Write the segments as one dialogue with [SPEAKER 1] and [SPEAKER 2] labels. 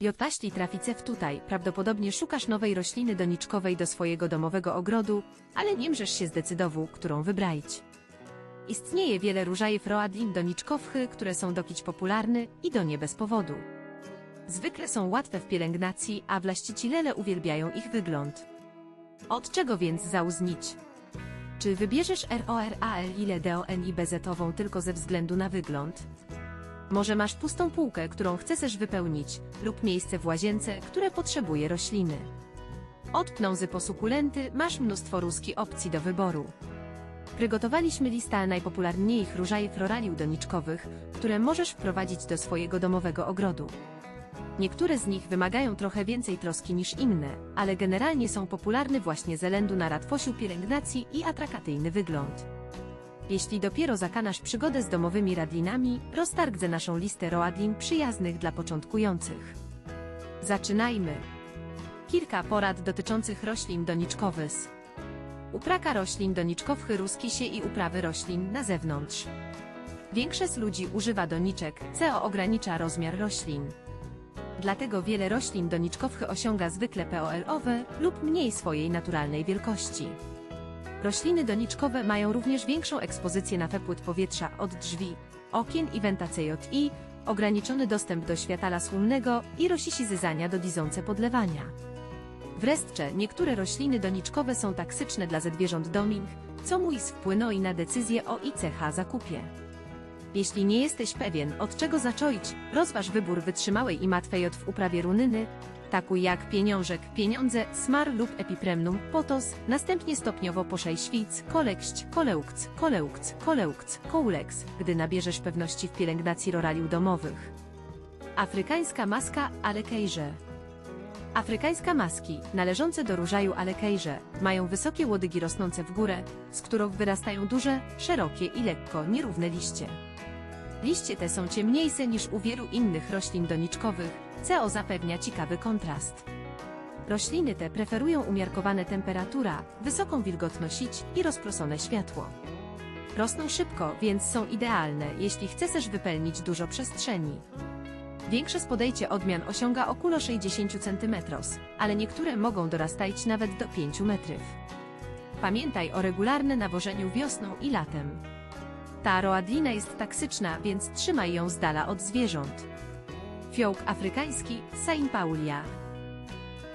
[SPEAKER 1] Jotaśli trafice w tutaj, prawdopodobnie szukasz nowej rośliny doniczkowej do swojego domowego ogrodu, ale nie możesz się zdecydować, którą wybrać. Istnieje wiele różajew roadlin doniczkowchy, które są dokić popularne i do nie bez powodu. Zwykle są łatwe w pielęgnacji, a właściciele uwielbiają ich wygląd. Od czego więc zauznić? Czy wybierzesz RORAL ile DON i BZ-ową tylko ze względu na wygląd? Może masz pustą półkę, którą chcesz wypełnić, lub miejsce w łazience, które potrzebuje rośliny. Od pnązy po sukulenty masz mnóstwo ruski opcji do wyboru. Przygotowaliśmy listę najpopularniejszych różajew roraliu doniczkowych, które możesz wprowadzić do swojego domowego ogrodu. Niektóre z nich wymagają trochę więcej troski niż inne, ale generalnie są popularne właśnie ze względu na łatwosiu pielęgnacji i atrakcyjny wygląd. Jeśli dopiero zakanasz przygodę z domowymi radlinami, roztargdzę naszą listę roadlin przyjaznych dla początkujących. Zaczynajmy! Kilka porad dotyczących roślin doniczkowych. Upraka roślin doniczkowych ruski się i uprawy roślin na zewnątrz. Większość ludzi używa doniczek, co ogranicza rozmiar roślin. Dlatego wiele roślin doniczkowych osiąga zwykle POL-owe lub mniej swojej naturalnej wielkości. Rośliny doniczkowe mają również większą ekspozycję na wepływ powietrza od drzwi, okien i wentacji, ograniczony dostęp do światła słonnego i rosisizyzania do dizonce podlewania. Wreszcie niektóre rośliny doniczkowe są taksyczne dla zwierząt doming, co mój wpłynęło na decyzję o ICH zakupie. Jeśli nie jesteś pewien, od czego zacząć, rozważ wybór wytrzymałej i matwej w uprawie runyny, taku jak pieniążek, pieniądze, smar lub epipremnum, potos, następnie stopniowo poszej świc, kolekść, koleukc, koleukc, koleukc, kouleks, gdy nabierzesz pewności w pielęgnacji roraliu domowych. Afrykańska maska Alekejże Afrykańska maski, należące do różaju Alekejże, mają wysokie łodygi rosnące w górę, z których wyrastają duże, szerokie i lekko nierówne liście. Liście te są ciemniejsze niż u wielu innych roślin doniczkowych, co zapewnia ciekawy kontrast. Rośliny te preferują umiarkowane temperatura, wysoką wilgotność i rozprosone światło. Rosną szybko, więc są idealne, jeśli chcesz wypełnić dużo przestrzeni. Większe spodejcie odmian osiąga około 60 cm, ale niektóre mogą dorastać nawet do 5 metrów. Pamiętaj o regularnym nawożeniu wiosną i latem. Ta roadlina jest taksyczna, więc trzymaj ją z dala od zwierząt. Fiołk afrykański, Saint Paulia.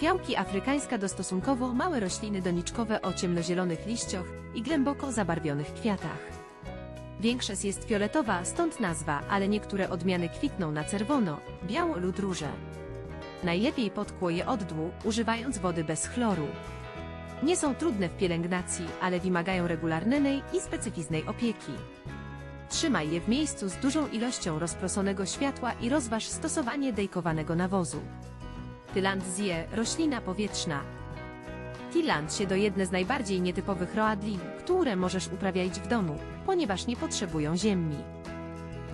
[SPEAKER 1] Fiałki afrykańska to stosunkowo małe rośliny doniczkowe o ciemnozielonych liściach i głęboko zabarwionych kwiatach. Większość jest fioletowa, stąd nazwa, ale niektóre odmiany kwitną na czerwono, biało lub róże. Najlepiej podkło je od dłu, używając wody bez chloru. Nie są trudne w pielęgnacji, ale wymagają regularnej i specyficznej opieki. Trzymaj je w miejscu z dużą ilością rozprosonego światła i rozważ stosowanie dejkowanego nawozu. Tylandzie, roślina powietrzna. Tiland się do jedne z najbardziej nietypowych roadlin, które możesz uprawiać w domu, ponieważ nie potrzebują ziemi.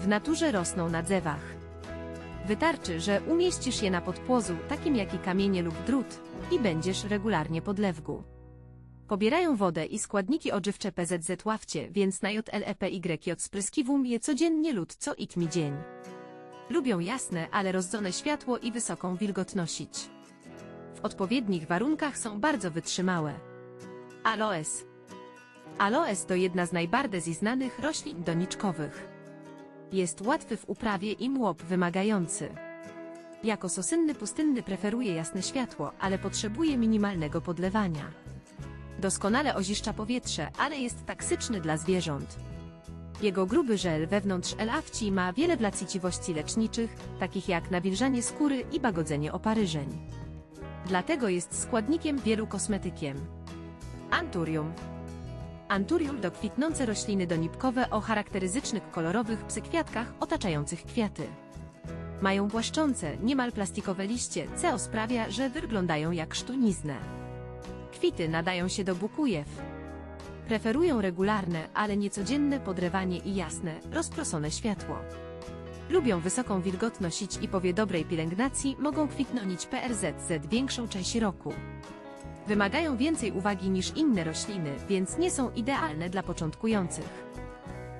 [SPEAKER 1] W naturze rosną na drzewach. Wystarczy, że umieścisz je na podpłozu, takim jak i kamienie lub drut, i będziesz regularnie podlewgu. Pobierają wodę i składniki odżywcze PZZ ławcie, więc na JLEPY spryskiwum je codziennie lub co itmi dzień. Lubią jasne, ale rozdzone światło i wysoką wilgotność. W odpowiednich warunkach są bardzo wytrzymałe. Aloes Aloes to jedna z najbardziej znanych roślin doniczkowych. Jest łatwy w uprawie i młop wymagający. Jako sosynny pustynny preferuje jasne światło, ale potrzebuje minimalnego podlewania. Doskonale oziszcza powietrze, ale jest taksyczny dla zwierząt. Jego gruby żel wewnątrz elawci ma wiele właściwości leczniczych, takich jak nawilżanie skóry i bagodzenie oparyżeń. Dlatego jest składnikiem wielu kosmetykiem. Anturium Anturium to kwitnące rośliny donipkowe o charakterystycznych kolorowych psykwiatkach otaczających kwiaty. Mają błaszczące, niemal plastikowe liście, co sprawia, że wyglądają jak sztunizne. Kwity nadają się do bukujew. Preferują regularne, ale niecodzienne podrewanie i jasne, rozprosone światło. Lubią wysoką wilgotność i powie dobrej pielęgnacji mogą kwitnąć PRZZ większą część roku. Wymagają więcej uwagi niż inne rośliny, więc nie są idealne dla początkujących.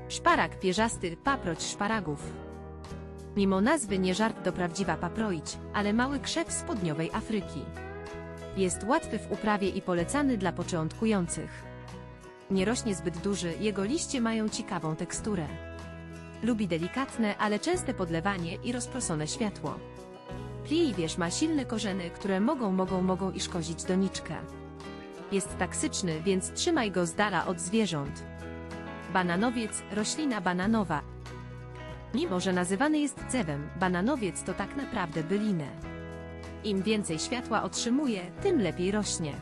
[SPEAKER 1] Szparak pierzasty, paproć szparagów. Mimo nazwy nie żart do prawdziwa paproć, ale mały krzew z południowej Afryki. Jest łatwy w uprawie i polecany dla początkujących. Nie rośnie zbyt duży, jego liście mają ciekawą teksturę. Lubi delikatne, ale częste podlewanie i rozprosone światło. Pli wież ma silne korzeny, które mogą, mogą, mogą i szkodzić doniczkę. Jest taksyczny, więc trzymaj go z dala od zwierząt. Bananowiec, roślina bananowa. Mimo, że nazywany jest cewem, bananowiec to tak naprawdę bylinę. Im więcej światła otrzymuje, tym lepiej rośnie.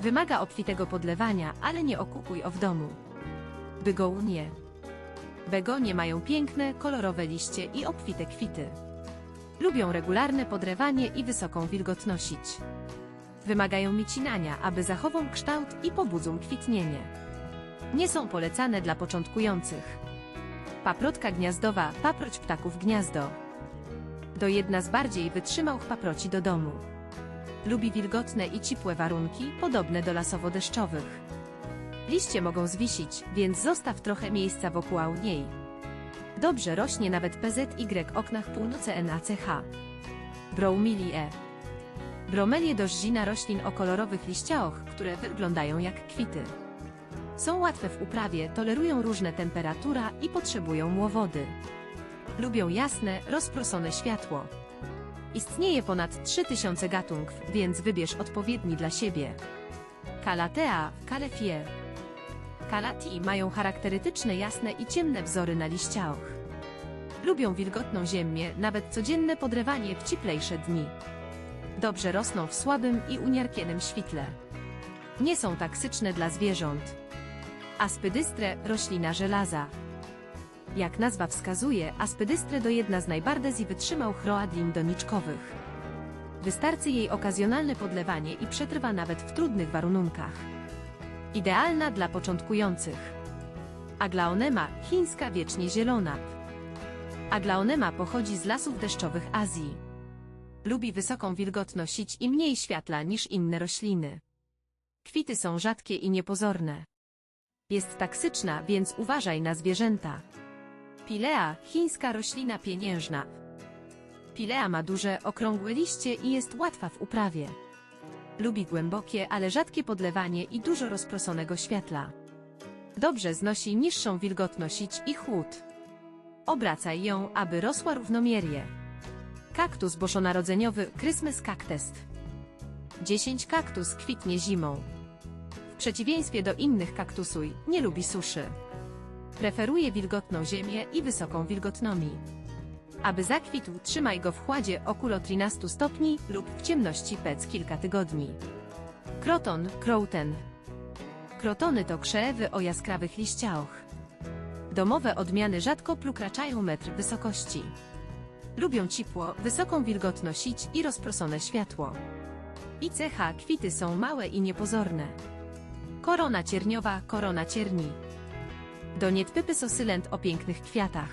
[SPEAKER 1] Wymaga obfitego podlewania, ale nie okupuj o w domu. Begonie. Begonie mają piękne, kolorowe liście i obfite kwity. Lubią regularne podlewanie i wysoką wilgotnosić. Wymagają micinania, aby zachową kształt i pobudzą kwitnienie. Nie są polecane dla początkujących. Paprotka gniazdowa, paproć ptaków gniazdo. To jedna z bardziej wytrzymałych paproci do domu. Lubi wilgotne i ciepłe warunki, podobne do lasowo-deszczowych. Liście mogą zwisić, więc zostaw trochę miejsca wokół niej. Dobrze rośnie nawet PZY oknach północy NACH. Bromeliae. Bromelie dożzina roślin o kolorowych liściach, które wyglądają jak kwity. Są łatwe w uprawie, tolerują różne temperatura i potrzebują młowody. Lubią jasne, rozprosone światło. Istnieje ponad 3000 gatunków, więc wybierz odpowiedni dla siebie. Calathea, Calefie. Calati mają charakterystyczne jasne i ciemne wzory na liściach. Lubią wilgotną ziemię, nawet codzienne podlewanie w cieplejsze dni. Dobrze rosną w słabym i uniarkienym świetle. Nie są taksyczne dla zwierząt. Aspydystre, roślina żelaza. Jak nazwa wskazuje, aspydystre to jedna z najbardziej wytrzymałych roadlin doniczkowych. Wystarczy jej okazjonalne podlewanie i przetrwa nawet w trudnych warunkach. Idealna dla początkujących. Aglaonema, chińska wiecznie zielona. Aglaonema pochodzi z lasów deszczowych Azji. Lubi wysoką wilgotność i mniej światła niż inne rośliny. Kwity są rzadkie i niepozorne. Jest taksyczna, więc uważaj na zwierzęta. Pilea, chińska roślina pieniężna. Pilea ma duże, okrągłe liście i jest łatwa w uprawie. Lubi głębokie, ale rzadkie podlewanie i dużo rozprosonego światła. Dobrze znosi niższą wilgotność i chłód. Obracaj ją, aby rosła równomiernie. Kaktus bożonarodzeniowy Christmas Cactus. 10 kaktus kwitnie zimą. W przeciwieństwie do innych kaktusuj, nie lubi suszy. Preferuje wilgotną ziemię i wysoką wilgotnomię. Aby zakwitł, trzymaj go w chładzie około 13 stopni lub w ciemności pec kilka tygodni. Kroton, krouten. Krotony to krzewy o jaskrawych liściach. Domowe odmiany rzadko plukraczają metr wysokości. Lubią ciepło, wysoką wilgotność i rozprosone światło. I cecha kwity są małe i niepozorne. Korona cierniowa, korona cierni. Doniet pypys osylent o pięknych kwiatach.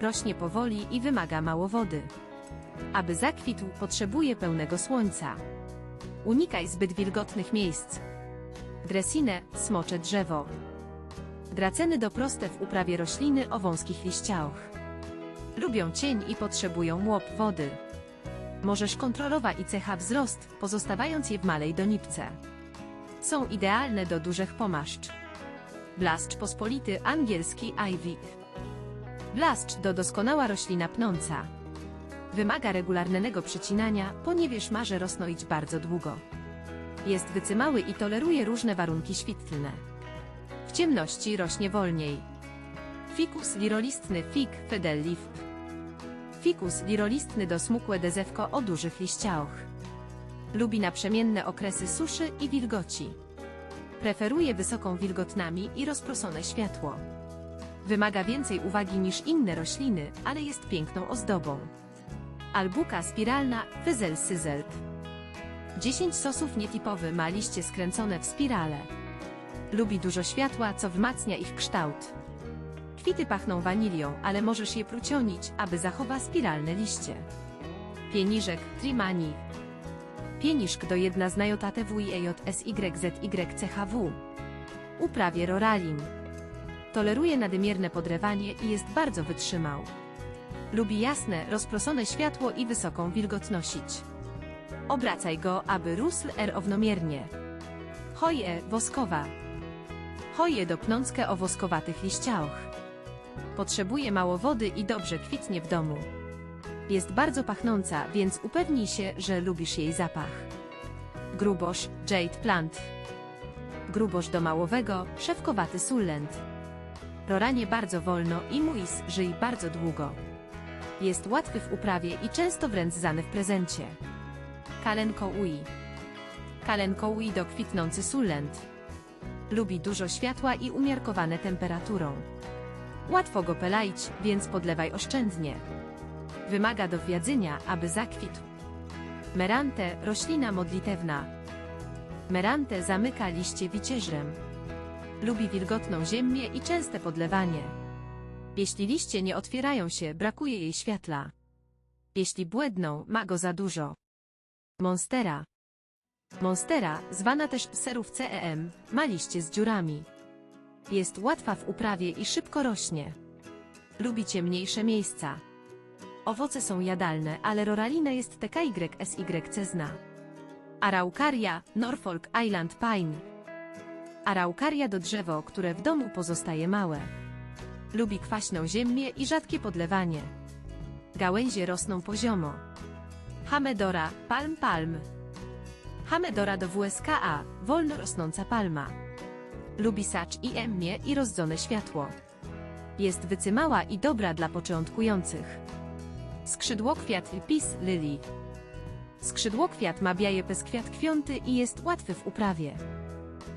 [SPEAKER 1] Rośnie powoli i wymaga mało wody. Aby zakwitł, potrzebuje pełnego słońca. Unikaj zbyt wilgotnych miejsc. Dresine, smocze drzewo. Draceny do proste w uprawie rośliny o wąskich liściach. Lubią cień i potrzebują łop wody. Możesz kontrolować i cecha wzrost, pozostawając je w malej donipce. Są idealne do dużych pomaszcz. Blaszcz pospolity angielski ivy. Blaszcz to doskonała roślina pnąca. Wymaga regularnego przecinania, ponieważ może rosnąć bardzo długo. Jest wycymały i toleruje różne warunki świetlne. W ciemności rośnie wolniej. Ficus lirolistny fig fidel leaf. Ficus lirolistny do smukłe dezewko o dużych liściach. Lubi naprzemienne okresy suszy i wilgoci. Preferuje wysoką wilgotnami i rozprosone światło. Wymaga więcej uwagi niż inne rośliny, ale jest piękną ozdobą. Albuka spiralna, Fyzel syzelt. 10 sosów nietypowy ma liście skręcone w spirale. Lubi dużo światła, co wzmacnia ich kształt. Kwity pachną wanilią, ale możesz je prucionić, aby zachowa spiralne liście. Pieniżek, Trimani. Pieniszk to jedna z najOTWIEJSYZYCHW. Uprawie Roralin. Toleruje nadmierne podrewanie i jest bardzo wytrzymał. Lubi jasne, rozproszone światło i wysoką wilgotnosić. Obracaj go, aby rósł równomiernie. Hoje woskowa. Hoje do pnąckę o woskowatych liściach. Potrzebuje mało wody i dobrze kwitnie w domu. Jest bardzo pachnąca, więc upewnij się, że lubisz jej zapach. Grubosz, Jade Plant. Grubosz domałowego, szewkowaty sullent. Roranie bardzo wolno i muis żyj bardzo długo. Jest łatwy w uprawie i często wręcz zany w prezencie. Kalenko ui. Kalenko ui do kwitnący sullent. Lubi dużo światła i umiarkowane temperaturą. Łatwo go pelaić, więc podlewaj oszczędnie. Wymaga do wjadzenia, aby zakwitł. Merante, roślina modlitewna. Merante zamyka liście wicieżrem. Lubi wilgotną ziemię i częste podlewanie. Jeśli liście nie otwierają się, brakuje jej światła. Jeśli błędną, ma go za dużo. Monstera. Monstera, zwana też serów CEM, ma liście z dziurami. Jest łatwa w uprawie i szybko rośnie. Lubi ciemniejsze miejsca. Owoce są jadalne, ale roralina jest TKYSYC zna. Araucaria, Norfolk Island Pine. Araucaria to drzewo, które w domu pozostaje małe. Lubi kwaśną ziemię i rzadkie podlewanie. Gałęzie rosną poziomo. Hamedora, palm palm. Hamedora do WSKA, wolno rosnąca palma. Lubi sacz i emmie i rozdzone światło. Jest wycymała i dobra dla początkujących. Skrzydłokwiat Pis Lily. Skrzydłokwiat ma biaje peskwiat kwiąty i jest łatwy w uprawie.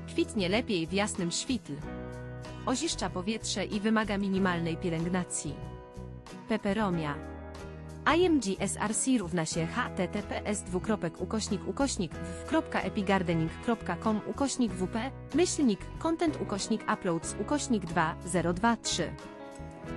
[SPEAKER 1] Kwitnie lepiej w jasnym świtl. Oziszcza powietrze i wymaga minimalnej pielęgnacji. Peperomia. IMG SRC równa się https dwukropek ukośnik ukośnik ukośnik wp myślnik content ukośnik uploads ukośnik 2023